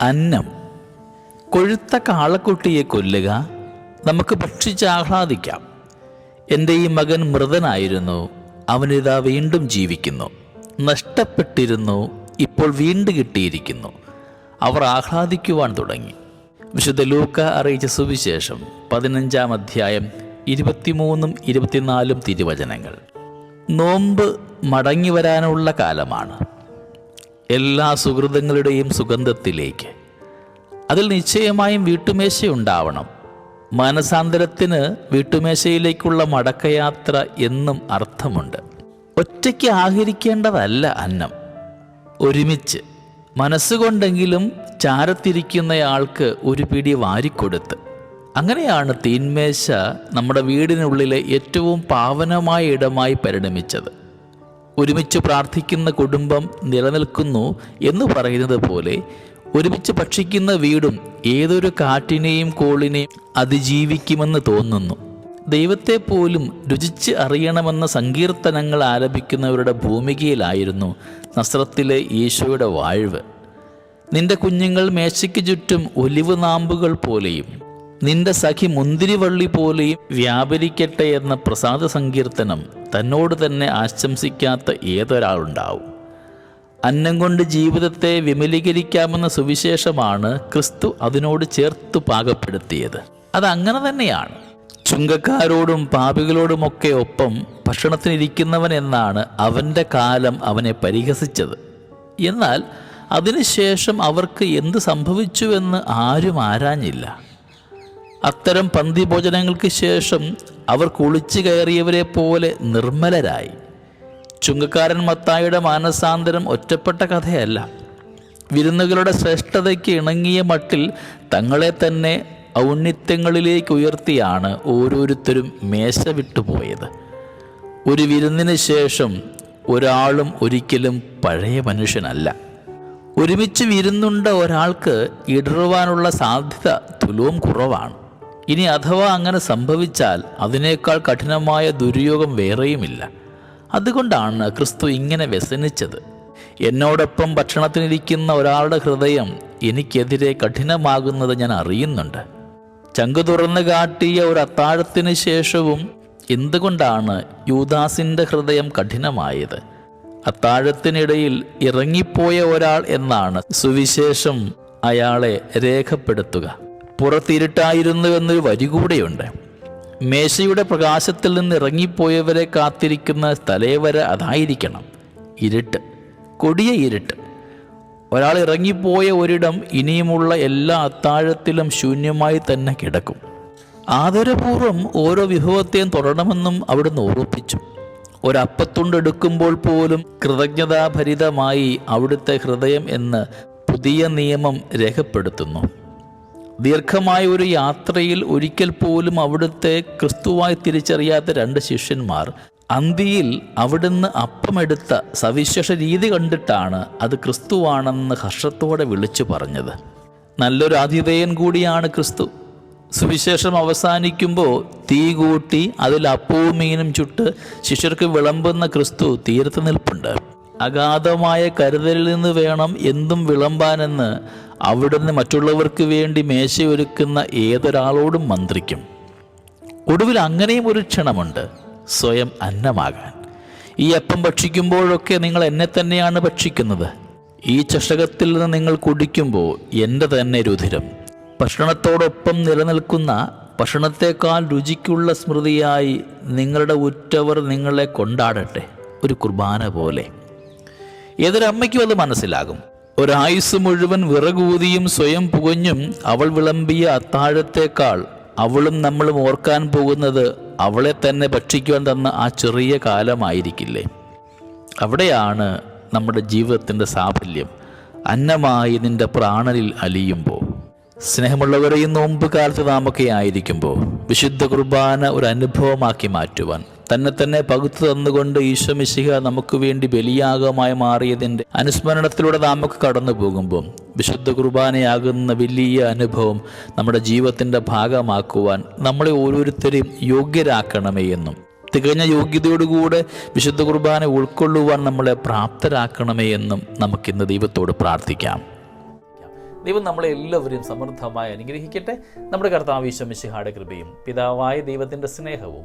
അന്നം. കൊഴുത്ത കാളക്കുട്ടിയെ കൊല്ലുക നമുക്ക് ഭക്ഷിച്ച് ആഹ്ലാദിക്കാം. എന്റെ ഈ മകൻ മൃതനായിരുന്നു. അവനിതാ വീണ്ടും ജീവിക്കുന്നു. നഷ്ടപ്പെട്ടിരുന്നു. ഇപ്പോൾ വീണ്ടും കിട്ടിയിരിക്കുന്നു. അവർ ആഹ്ലാദിക്കുവാൻ തുടങ്ങി. വിശുദ്ധ ലൂക്ക അറിയിച്ച സുവിശേഷം പതിനഞ്ചാം അധ്യായം ഇരുപത്തിമൂന്നും ഇരുപത്തിനാലും തിരുവചനങ്ങൾ. നോമ്പ് മടങ്ങി വരാനുള്ള കാലമാണ്. എല്ലാ സുഹൃതങ്ങളുടെയും സുഗന്ധത്തിലേക്ക്. അതിൽ നിശ്ചയമായും വീട്ടുമേശ ഉണ്ടാവണം. മാനസാന്തരത്തിന് വീട്ടുമേശയിലേക്കുള്ള മടക്കയാത്ര എന്നും അർത്ഥമുണ്ട്. ഒറ്റയ്ക്ക് ആഹരിക്കേണ്ടതല്ല അന്നം. ഒരുമിച്ച് മനസ്സുകൊണ്ടെങ്കിലും ചാരത്തിരിക്കുന്നയാൾക്ക് ഒരു പിടി വാരിക്കൊടുത്ത്. അങ്ങനെയാണ് തീന്മേശ നമ്മുടെ വീടിനുള്ളിലെ ഏറ്റവും പാവനമായ ഇടമായി പരിണമിച്ചത്. ഒരുമിച്ച് പ്രാർത്ഥിക്കുന്ന കുടുംബം നിലനിൽക്കുന്നു എന്ന് പറയുന്നത് പോലെ ഒരുമിച്ച് ഭക്ഷിക്കുന്ന വീടും ഏതൊരു കാറ്റിനെയും കോളിനെയും അതിജീവിക്കുമെന്ന് തോന്നുന്നു. ദൈവത്തെ പോലും രുചിച്ച് അറിയണമെന്ന സങ്കീർത്തനങ്ങൾ ആലപിക്കുന്നവരുടെ ഭൂമികയിലായിരുന്നു നസ്രത്തിലെ ഈശോയുടെ വാഴ്വ്. നിന്റെ കുഞ്ഞുങ്ങൾ മേശയ്ക്ക് ചുറ്റും ഒലിവ് നാമ്പുകൾ പോലെയും നിന്റെ സഖി മുന്തിരിവള്ളി പോലെയും വ്യാപരിക്കട്ടെ എന്ന പ്രസാദ സങ്കീർത്തനം തന്നോട് തന്നെ ആശംസിക്കാത്ത ഏതൊരാളുണ്ടാവും? അന്നം കൊണ്ട് ജീവിതത്തെ വിമലീകരിക്കാമെന്ന സുവിശേഷമാണ് ക്രിസ്തു അതിനോട് ചേർത്തു പാകപ്പെടുത്തിയത്. അത് അങ്ങനെ തന്നെയാണ്. ചുങ്കക്കാരോടും പാപികളോടുമൊക്കെ ഒപ്പം ഭക്ഷണത്തിനിരിക്കുന്നവൻ എന്നാണ് അവന്റെ കാലം അവനെ പരിഹസിച്ചത്. എന്നാൽ അതിനുശേഷം അവർക്ക് എന്ത് സംഭവിച്ചുവെന്ന് ആരും ആരാഞ്ഞില്ല. അത്തരം പന്തിഭോജനങ്ങൾക്ക് ശേഷം അവർ കുളിച്ചു കയറിയവരെ പോലെ നിർമ്മലരായി. ചുങ്കക്കാരൻ മത്തായുടെ മാനസാന്തരം ഒറ്റപ്പെട്ട കഥയല്ല. വിരുന്നുകളുടെ ശ്രേഷ്ഠതയ്ക്ക് ഇണങ്ങിയ മട്ടിൽ തങ്ങളെ തന്നെ ഔന്നിത്യങ്ങളിലേക്ക് ഉയർത്തിയാണ് ഓരോരുത്തരും മേശ വിട്ടുപോയത് ഒരു വിരുന്നിന് ശേഷം ഒരാളും ഒരിക്കലും പഴയ മനുഷ്യനല്ല. ഒരുമിച്ച് വിരുന്നുണ്ട ഒരാൾക്ക് ഇടറുവാനുള്ള സാധ്യത തുലവും കുറവാണ്. ഇനി അഥവാ അങ്ങനെ സംഭവിച്ചാൽ അതിനേക്കാൾ കഠിനമായ ദുര്യോഗം വേറെയുമില്ല. അതുകൊണ്ടാണ് ക്രിസ്തു ഇങ്ങനെ വ്യസനിച്ചത്. എന്നോടൊപ്പം ഭക്ഷണത്തിനിരിക്കുന്ന ഒരാളുടെ ഹൃദയം എനിക്കെതിരെ കഠിനമാകുന്നത് ഞാൻ അറിയുന്നുണ്ട്. ചങ്കു തുറന്നു കാട്ടിയ ഒരു അത്താഴത്തിന് ശേഷവും എന്തുകൊണ്ടാണ് യൂദാസിന്റെ ഹൃദയം കഠിനമായത്? അത്താഴത്തിനിടയിൽ ഇറങ്ങിപ്പോയ ഒരാൾ എന്നാണ് സുവിശേഷം അയാളെ രേഖപ്പെടുത്തുക. പുറത്തിരുട്ടായിരുന്നു എന്നൊരു വരി കൂടെയുണ്ട് മേശയുടെ പ്രകാശത്തിൽ നിന്ന് ഇറങ്ങിപ്പോയവരെ കാത്തിരിക്കുന്ന തലേവര അതായിരിക്കണം. ഇരുട്ട് കൊടിയ ഇരുട്ട്. ഒരാൾ ഇറങ്ങിപ്പോയ ഒരിടം ഇനിയുമുള്ള എല്ലാ അത്താഴത്തിലും ശൂന്യമായി തന്നെ കിടക്കും. ആദരപൂർവം ഓരോ വിഭവത്തെയും തുടരണമെന്നും അവിടുന്ന് ഓർപ്പിച്ചു ഒരപ്പത്തുണ്ടെടുക്കുമ്പോൾ പോലും കൃതജ്ഞതാഭരിതമായി അവിടുത്തെ ഹൃദയം എന്ന് പുതിയ നിയമം രേഖപ്പെടുത്തുന്നു. ദീർഘമായ ഒരു യാത്രയിൽ ഒരിക്കൽ പോലും അവിടുത്തെ ക്രിസ്തുവായി തിരിച്ചറിയാത്ത രണ്ട് ശിഷ്യന്മാർ അന്തിയിൽ അവിടുന്ന് അപ്പമെടുത്ത സവിശേഷ രീതി കണ്ടിട്ടാണ് അത് ക്രിസ്തുവാണെന്ന് ഹർഷത്തോടെ വിളിച്ചു പറഞ്ഞത്. നല്ലൊരു ആതിഥേയൻ കൂടിയാണ് ക്രിസ്തു. സുവിശേഷം അവസാനിക്കുമ്പോൾ തീ കൂട്ടി അതിൽ അപ്പവും മീനും ചുട്ട് ശിഷ്യർക്ക് വിളമ്പുന്ന ക്രിസ്തു തീരത്ത് നിൽപ്പുണ്ട്. അഗാധമായ കരുതലിൽ നിന്ന് വേണം എന്തും വിളമ്പാനെന്ന് അവിടുന്ന് മറ്റുള്ളവർക്ക് വേണ്ടി മേശയൊരുക്കുന്ന ഏതൊരാളോടും മന്ത്രിക്കും. ഒടുവിൽ അങ്ങനെയും ഒരു ക്ഷണമുണ്ട്. സ്വയം അന്നമാകാൻ. ഈ അപ്പം ഭക്ഷിക്കുമ്പോഴൊക്കെ നിങ്ങൾ എന്നെ തന്നെയാണ് ഭക്ഷിക്കുന്നത്. ഈ ചഷകത്തിൽ നിന്ന് നിങ്ങൾ കുടിക്കുമ്പോൾ എന്റെ തന്നെ രുധിരം. ഭക്ഷണത്തോടൊപ്പം നിലനിൽക്കുന്ന ഭക്ഷണത്തെക്കാൾ രുചിക്കുള്ള സ്മൃതിയായി നിങ്ങളുടെ ഉറ്റവർ നിങ്ങളെ കൊണ്ടാടട്ടെ. ഒരു കുർബാന പോലെ. ഏതൊരമ്മയ്ക്കും അത് മനസ്സിലാകും. ഒരായുസ് മുഴുവൻ വിറകൂതിയും സ്വയം പുകഞ്ഞും അവൾ വിളമ്പിയ അത്താഴത്തേക്കാൾ അവളും നമ്മളും ഓർക്കാൻ പോകുന്നത് അവളെ തന്നെ ഭക്ഷിക്കുവാൻ തന്ന ആ ചെറിയ കാലമായിരിക്കില്ലേ? അവിടെയാണ് നമ്മുടെ ജീവിതത്തിന്റെ സാഫല്യം. അന്നമായി നിന്റെ പ്രാണനിൽ അലിയുമ്പോൾ സ്നേഹമുള്ളവരെയും നോമ്പ് കാലത്ത് നാമൊക്കെ ആയിരിക്കുമ്പോൾ വിശുദ്ധ കുർബാന ഒരു അനുഭവമാക്കി മാറ്റുവാൻ തന്നെ തന്നെ പകുത്തു തന്നുകൊണ്ട് ഈശ്വമിശിഹ മിശിഹ നമുക്ക് വേണ്ടി ബലിയാഗമായി മാറിയതിന്റെ അനുസ്മരണത്തിലൂടെ നമുക്ക് കടന്നു പോകുമ്പോൾ വിശുദ്ധ കുർബാനയാകുന്ന വലിയ അനുഭവം നമ്മുടെ ജീവിതത്തിന്റെ ഭാഗമാക്കുവാൻ നമ്മളെ ഓരോരുത്തരെയും യോഗ്യരാക്കണമേ എന്നും തികഞ്ഞ യോഗ്യതയോടുകൂടെ വിശുദ്ധ കുർബാന ഉൾക്കൊള്ളുവാൻ നമ്മളെ പ്രാപ്തരാക്കണമേ എന്നും നമുക്കിന്ന് ദൈവത്തോട് പ്രാർത്ഥിക്കാം. ദൈവം നമ്മളെ എല്ലാവരെയും സമൃദ്ധമായി അനുഗ്രഹിക്കട്ടെ. നമ്മുടെ കർത്താവ് ഈശ്വമിശിഹാടെ കൃപയും പിതാവായ ദൈവത്തിന്റെ സ്നേഹവും